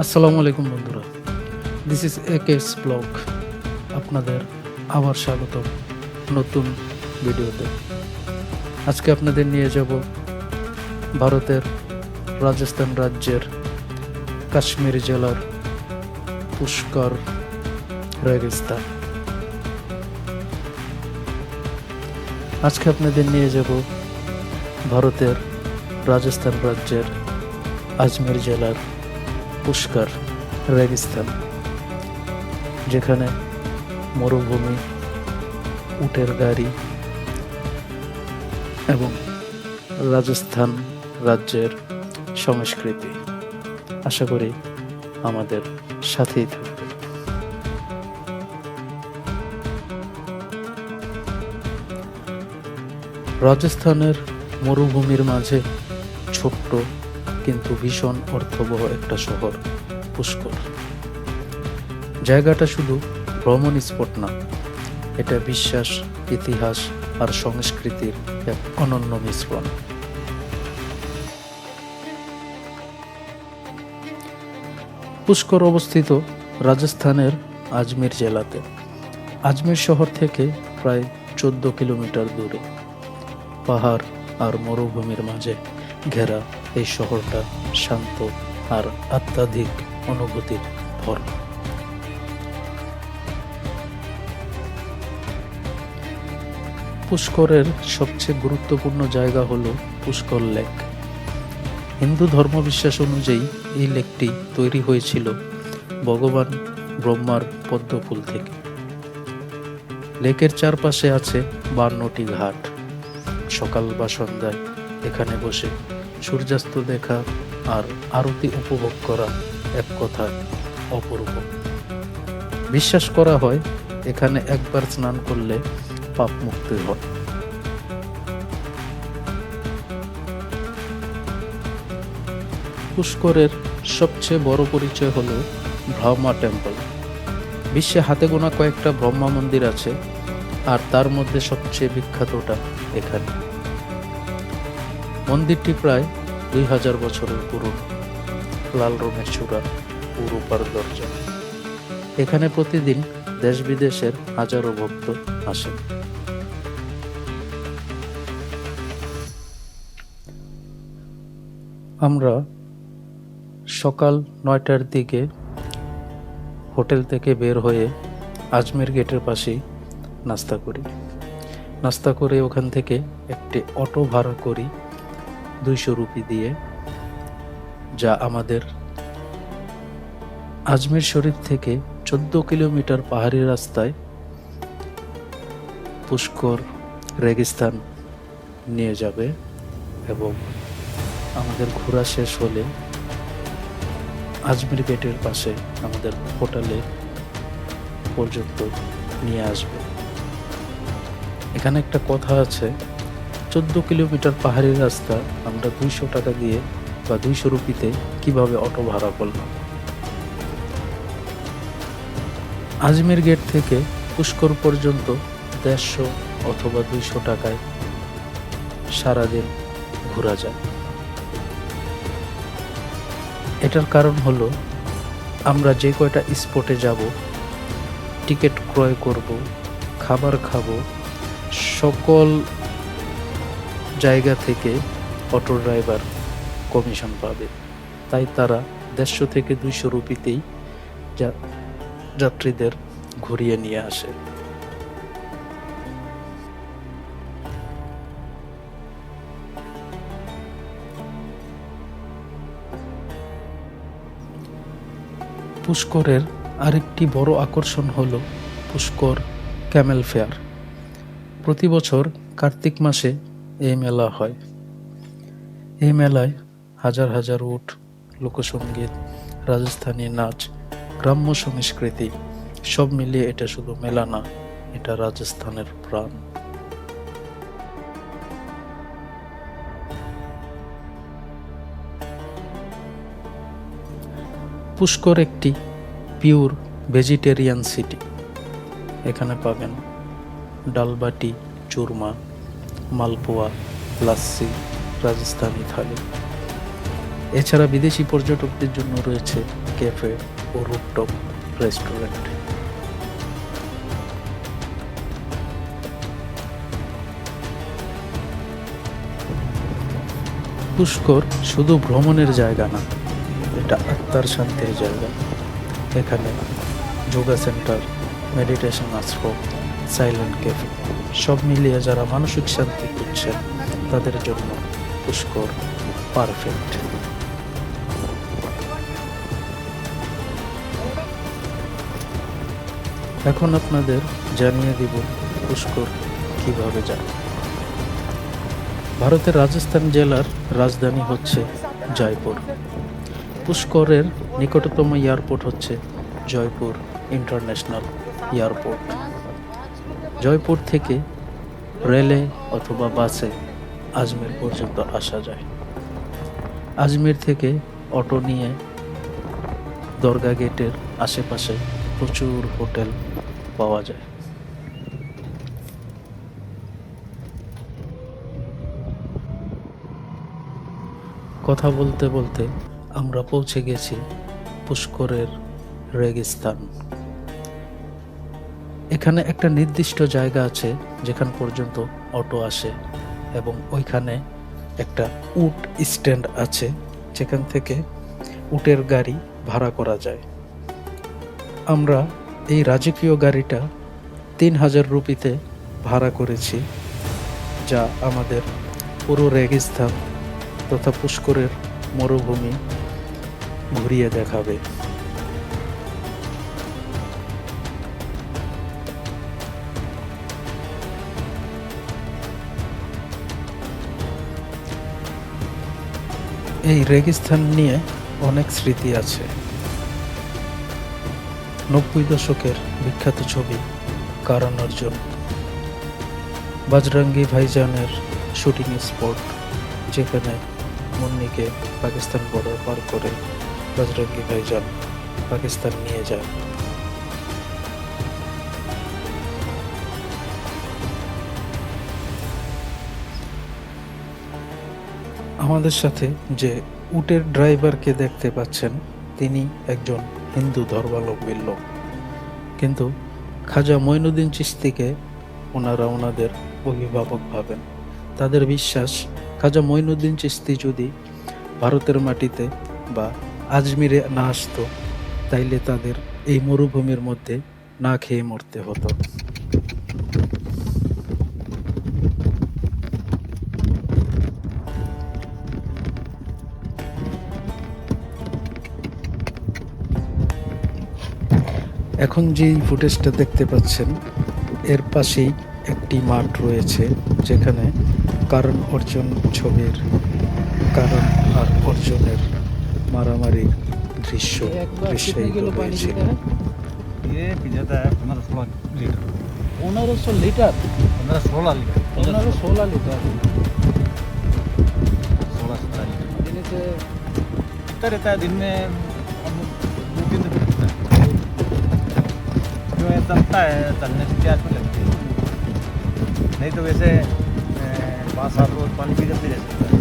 আসসালামু আলাইকুম বন্ধুরা। This is a case blog আপনাদের আবার স্বাগত নতুন ভিডিওতে। আজকে আপনাদের নিয়ে যাব ভারতের রাজস্থান রাজ্যের কাশ্মীর জেলার পুষ্কর রেগিস্তান আজকে আপনাদের নিয়ে যাব ভারতের রাজস্থান রাজ্যের আজমের জেলার পুষ্কর রেগিস্তান যেখানে মরুভূমি, উটের গাড়ি এবং রাজস্থান রাজ্যের সংস্কৃতি। আশা করি আমাদের সাথেই থাকবে। রাজস্থানের মরুভূমির মাঝে ছোট্ট কিন্তু ভীষণ অর্থবহ একটা শহর, পুষ্কর। জায়গাটা শুধু ভ্রমণ স্পট না, এটা বিশ্বাস, ইতিহাস আর সংস্কৃতির এক অনন্য মিশ্রণ। পুষ্কর অবস্থিত রাজস্থানের আজমির জেলাতে। আজমির শহর থেকে প্রায় চোদ্দ কিলোমিটার দূরে। পাহাড় আর মরুভূমির মাঝে ঘেরা এই শহরটা শান্ত আর অত্যাধিক অনুভূতির ভরা পুষ্করের সবচেয়ে গুরুত্বপূর্ণ জায়গা হল পুষ্কর লেক। হিন্দু ধর্মবিশ্বাস অনুযায়ী এই লেকটি তৈরি হয়েছিল ভগবান ব্রহ্মার পদ্মফুল থেকে। লেকের চারপাশে আছে বান্নটি ঘাট। সকাল বা সন্ধ্যায় এখানে বসে সূর্যাস্ত দেখা আর আরতি উপভোগ করা এক কথা অপূর্ব। বিশ্বাস করা হয়, এখানে একবার স্নান করলে পাপ মুক্তি হয়। পুষ্করের সবচেয়ে বড় পরিচয় হলো ব্রহ্মা টেম্পল। বিশ্বে হাতে গোনা কয়েকটা ব্রহ্মা মন্দির আছে, আর তার মধ্যে সবচেয়ে বিখ্যাতটা এখানে। মন্দিরটি প্রায় দুই হাজার বছরের পুরনো। লাল রঙের চূড়া ও রূপার দরজা। এখানে প্রতিদিন দেশ বিদেশের হাজারো ভক্ত আসেন। আমরা সকাল নয়টার দিকে হোটেল থেকে বের হয়ে আজমের গেটের পাশেই নাস্তা করি। নাস্তা করে ওখান থেকে একটি অটো ভাড়া করি। দুইশো রুপি দিয়ে, যা আমাদের আজমের শরীফ থেকে চোদ্দ কিলোমিটার পাহাড়ি রাস্তায় পুষ্কর রেগিস্তান নিয়ে যাবে এবং আমাদের ঘোরা শেষ হলে আজমের গেটের পাশে আমাদের হোটেলে পর্যন্ত নিয়ে আসবে। এখানে একটা কথা আছে চোদ্দ কিলোমিটার পাহাড়ি রাস্তা আমরা দুইশো টাকা দিয়ে বা দুইশো রুপিতে কীভাবে অটো ভাড়া করলাম? আজমের গেট থেকে পুষ্কর পর্যন্ত দেড়শো অথবা দুইশো টাকায় সারাদিন ঘোরা যায়। এটার কারণ হলো আমরা যে কয়টা স্পটে যাব, টিকিট ক্রয় করব, খাবার খাব, সকল জায়গা থেকে অটো ড্রাইভার কমিশন পাবে। তাই তারা দেড়শো থেকে দুইশো রুপিতেই যাত্রীদের ঘুরিয়ে নিয়ে আসে। পুষ্করের আরেকটি বড় আকর্ষণ হল পুষ্কর ক্যামেল ফেয়ার। প্রতি বছর কার্তিক মাসে এই মেলা হয়। এই মেলায় হাজার হাজার উট লোকসঙ্গীত রাজস্থানী নাচ, গ্রাম্য সংস্কৃতি, সব মিলিয়ে এটা শুধু মেলা না, এটা রাজস্থানের প্রাণ। পুষ্কর একটি পিওর ভেজিটেরিয়ান সিটি। এখানে পাবেন ডালবাটি, চুরমা মালপোয়া লাচ্ছি রাজস্থানি থালি এছাড়া বিদেশি পর্যটকদের জন্য রয়েছে ক্যাফে ও রুপটপ রেস্টুরেন্ট। পুষ্কর শুধু ভ্রমণের জায়গা না, এটা আত্মার শান্তির জায়গা। এখানে yoga centre, meditation ashram, silent cafe. সব মিলিয়ে যারা মানসিক শান্তি খুঁজছেন, তাদের জন্য পুষ্কর পারফেক্ট এখন আপনাদের জানিয়ে দিব পুষ্কর কীভাবে যায়। ভারতের রাজস্থান জেলার রাজধানী হচ্ছে জয়পুর। পুষ্করের নিকটতম এয়ারপোর্ট হচ্ছে জয়পুর ইন্টারন্যাশনাল এয়ারপোর্ট। জয়পুর থেকে রেলে অথবা বাসে আজমের পর্যন্ত আসা যায়। আজমের থেকে অটো নিয়ে দরগা গেটের আশেপাশে প্রচুর হোটেল পাওয়া যায়। কথা বলতে বলতে আমরা পৌঁছে গেছি পুষ্করের রেগিস্তান। এখানে একটা নির্দিষ্ট জায়গা আছে যেখান পর্যন্ত অটো আসে এবং ওইখানে একটা উট স্ট্যান্ড আছে যেখান থেকে উটের গাড়ি ভাড়া করা যায়। আমরা এই রাজকীয় গাড়িটা তিন হাজার রুপিতে ভাড়া করেছি, যা আমাদের পুরো রেগিস্তান তথা পুষ্করের মরুভূমি ঘুরিয়ে দেখাবে। এই রেগিস্তান নিয়ে অনেক স্মৃতি আছে। নব্বই দশকের বিখ্যাত ছবি কারণ অর্জুন। বাজরাঙ্গি ভাইজানের শুটিং স্পট, যেখানে মুন্নিকে পাকিস্তান বর্ডার পার করে বজরঙ্গি ভাইজান পাকিস্তান নিয়ে যায়। আমাদের সাথে যে উটের ড্রাইভারকে দেখতে পাচ্ছেন, তিনি একজন হিন্দু ধর্মাবলম্বীর লোক। কিন্তু খাজা মঈনুদ্দিন চিস্তিকে ওনারা ওনাদের অভিভাবক ভাবেন। তাদের বিশ্বাস, খাজা মঈনুদ্দিন চিস্তি যদি ভারতের মাটিতে বা আজমিরে না আসতো, তাইলে তাদের এই মরুভূমির মধ্যে না খেয়ে মরতে হতো। এখন যেই ফুটেজটা দেখতে পাচ্ছেন এর পাশেই একটি মাঠ রয়েছে যেখানে কারণ অর্জুন ছবির কারণ আর অর্জুনের মারামারির দৃশ্য দৃশ্যায়িত হয়েছিল ये पी जाता है पंद्रह सोलह लीटर পনেরোশো লিটার पंद्रह सोलह लीटर পনেরো ষোলো লিটার सोलह सत्रह लीटर জিনিসে पीता रहता है दिन में हम दो तीन दिन पीता है जो है चलता है चलने से प्यास भी लगती है? नहीं तो वैसे पाँच सात रोज पानी पी भी रह सकता है।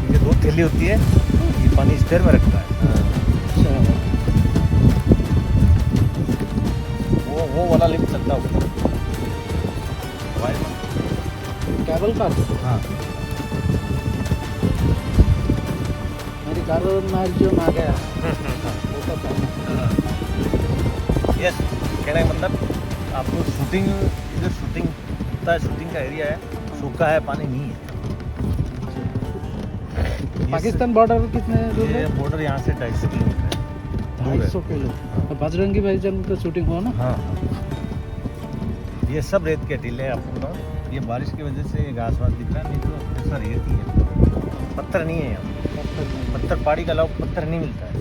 क्योंकि दूध थैली होती है ये पानी स्थिर में रखता है। वो वो वाला लिफ्ट चलता होगा। केबल कार हाँ। मेरी कार मार जो मार गया? हम्म, हम्म। यस कहने का मतलब आपको शूटिंग इधर शूटिंग होता है शूटिंग का एरिया है सूखा है पानी नहीं है। पाकिस्तान बॉर्डर कितने दूर है? ये बॉर्डर यहाँ से ढाई सौ किलोमीटर है। ढाई सौ किलो। तो बजरंगी भाईजान का शूटिंग हुआ ना? हाँ ये सब रेत के टीले हैं आपको ये बारिश की वजह से घास वास दिख रहा है नहीं तो ऐसा रेत ही है। पत्थर नहीं है यहाँ। पत्थर पहाड़ी का अलावा पत्थर नहीं मिलता है।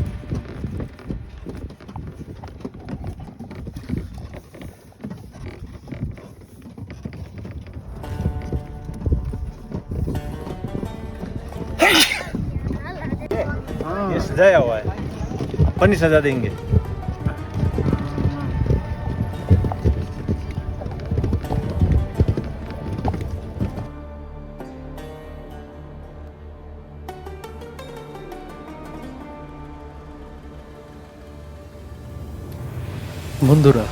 सजाया हुआ है। फनी सजा देंगे? বন্ধুরা,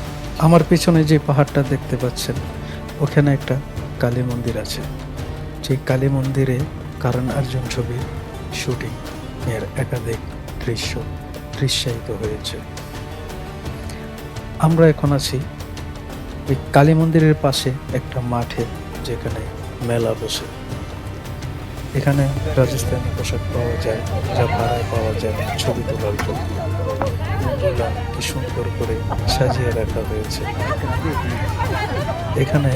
আমার পেছনে যে পাহাড়টা দেখতে পাচ্ছেন, ওখানে একটা কালী মন্দির আছে। যে কালী মন্দিরে কারণ আর্জুন ছবির শুটিং এর একাধিক দৃশ্য দৃশ্যায়িত হয়েছে। আমরা এখন আছি ওই কালী মন্দিরের পাশে একটা মাঠে যেখানে মেলা বসে। এখানে রাজস্থানি পোশাক পাওয়া যায় যা ভাড়ায় পাওয়া যায়, ছবি তোলার জন্য কি সুন্দর করে সাজিয়ে রাখা হয়েছে। এখানে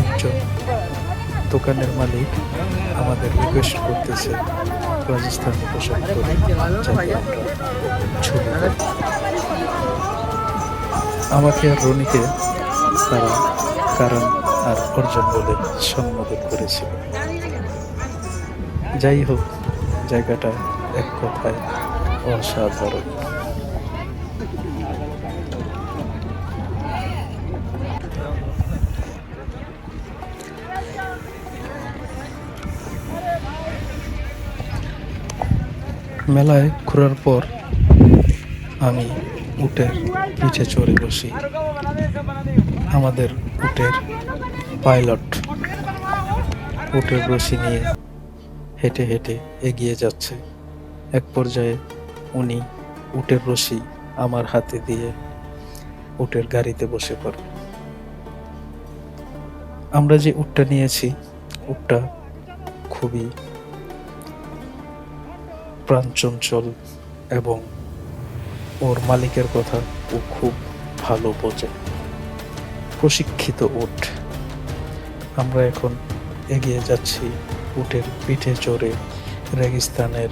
একজন দোকানের মালিক আমাদের রিকোয়েস্ট করতেছে রাজস্থানি ছবি আমাকে আর রনিকে তারা কারণ আর অর্জন বলে সম্বোধন করেছিল। যাই হোক, জায়গাটা এক কথায় অসাধারণ। মেলায় ঘোরার পর আমি উটের পিঠে চড়ে বসি। আমাদের উটের পাইলট উটের রশি নিয়ে হেঁটে হেঁটে এগিয়ে যাচ্ছে। এক পর্যায়ে উনি উটের রশি আমার হাতে দিয়ে উটের গাড়িতে বসে পড়ে। আমরা যে উটটা নিয়েছি, উটটা খুবই প্রাণচঞ্চল এবং ওর মালিকের কথা ও খুব ভালো বোঝে। প্রশিক্ষিত উট। আমরা এখন এগিয়ে যাচ্ছি উটের পিঠে চড়ে রেগিস্তানের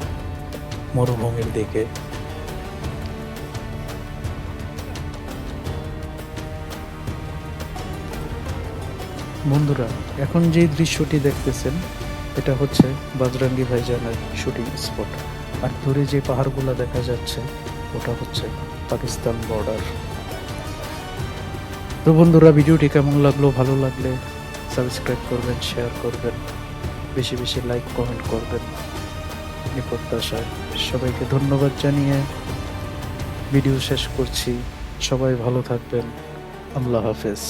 মরুভূমির দিকে। বন্ধুরা, এখন যে দৃশ্যটি দেখতেছেন, এটা হচ্ছে বাজরাঙ্গি ভাইজানের শুটিং স্পট। আর দূরে যে পাহাড়গুলো দেখা যাচ্ছে, ওটা হচ্ছে পাকিস্তান বর্ডার তো বন্ধুরা, ভিডিওটি কেমন লাগল, ভালো লাগলে সাবস্ক্রাইব করবেন শেয়ার করবেন, বেশি বেশি লাইক কমেন্ট করবেন। এই প্রত্যাশায় সবাইকে ধন্যবাদ জানিয়ে ভিডিও শেষ করছি। সবাই ভালো থাকবেন। আল্লাহ হাফেজ।